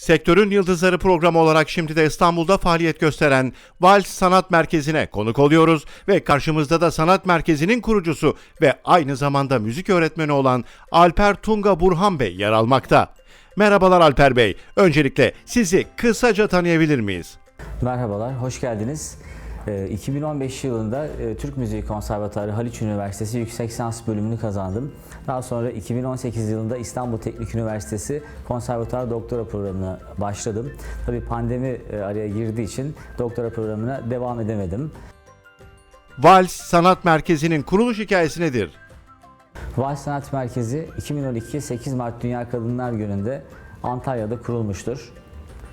Sektörün Yıldızları programı olarak şimdi de İstanbul'da faaliyet gösteren Vals Sanat Merkezi'ne konuk oluyoruz ve karşımızda da sanat merkezinin kurucusu ve aynı zamanda müzik öğretmeni olan Alper Tunga Burhan Bey yer almakta. Merhabalar Alper Bey. Öncelikle sizi kısaca tanıyabilir miyiz? Merhabalar, hoş geldiniz. Ee, 2015 yılında e, Türk Müziği Konservatuarı Haliç Üniversitesi Yüksek Lisans bölümünü kazandım. Daha sonra 2018 yılında İstanbul Teknik Üniversitesi Konservatuar Doktora programına başladım. Tabii pandemi e, araya girdiği için doktora programına devam edemedim. Vals Sanat Merkezi'nin kuruluş hikayesi nedir? Vals Sanat Merkezi 2012 8 Mart Dünya Kadınlar Günü'nde Antalya'da kurulmuştur.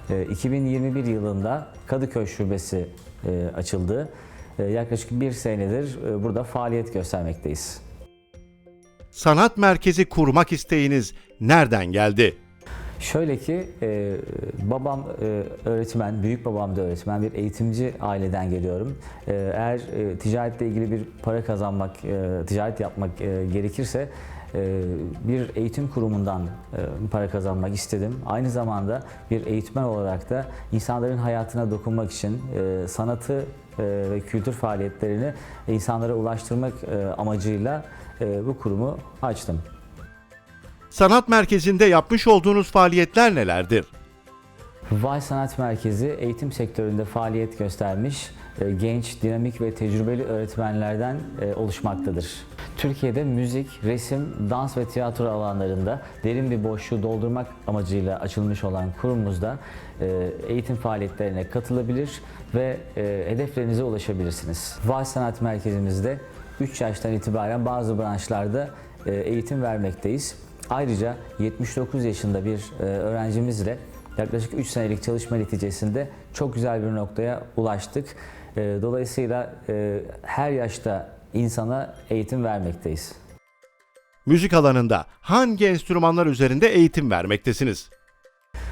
Ee, 2021 yılında Kadıköy Şubesi e, açıldı. Ee, Yaklaşık bir senedir e, burada faaliyet göstermekteyiz. Sanat merkezi kurmak isteğiniz nereden geldi? Şöyle ki e, babam e, öğretmen, büyük babam da öğretmen, bir eğitimci aileden geliyorum. E, eğer e, ticaretle ilgili bir para kazanmak, e, ticaret yapmak e, gerekirse e, bir eğitim kurumundan e, para kazanmak istedim. Aynı zamanda bir eğitmen olarak da insanların hayatına dokunmak için e, sanatı ve kültür faaliyetlerini insanlara ulaştırmak amacıyla bu kurumu açtım. Sanat merkezinde yapmış olduğunuz faaliyetler nelerdir? Vay Sanat Merkezi eğitim sektöründe faaliyet göstermiş e, genç, dinamik ve tecrübeli öğretmenlerden e, oluşmaktadır. Türkiye'de müzik, resim, dans ve tiyatro alanlarında derin bir boşluğu doldurmak amacıyla açılmış olan kurumumuzda e, eğitim faaliyetlerine katılabilir ve hedeflerinize ulaşabilirsiniz. Vay Sanat Merkezimizde 3 yaştan itibaren bazı branşlarda eğitim vermekteyiz. Ayrıca 79 yaşında bir e, öğrencimizle yaklaşık 3 senelik çalışma neticesinde çok güzel bir noktaya ulaştık. E, Dolayısıyla e, her yaşta insana eğitim vermekteyiz. Müzik alanında hangi enstrümanlar üzerinde eğitim vermektesiniz?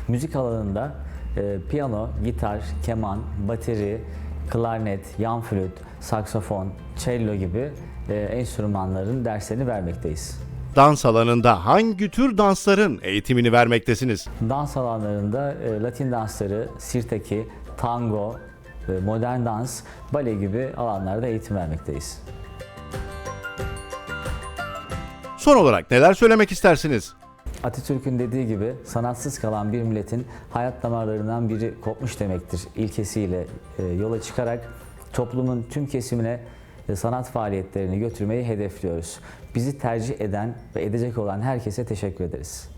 Müzik alanında e, piyano, gitar, keman, bateri, klarnet, yan flüt, saksafon, cello gibi e, enstrümanların derslerini vermekteyiz. Dans alanında hangi tür dansların eğitimini vermektesiniz? Dans alanlarında e, Latin dansları, sirtaki, tango, e, modern dans, bale gibi alanlarda eğitim vermekteyiz. Son olarak neler söylemek istersiniz? Atatürk'ün dediği gibi sanatsız kalan bir milletin hayat damarlarından biri kopmuş demektir ilkesiyle e, yola çıkarak toplumun tüm kesimine sanat faaliyetlerini götürmeyi hedefliyoruz. Bizi tercih eden ve edecek olan herkese teşekkür ederiz.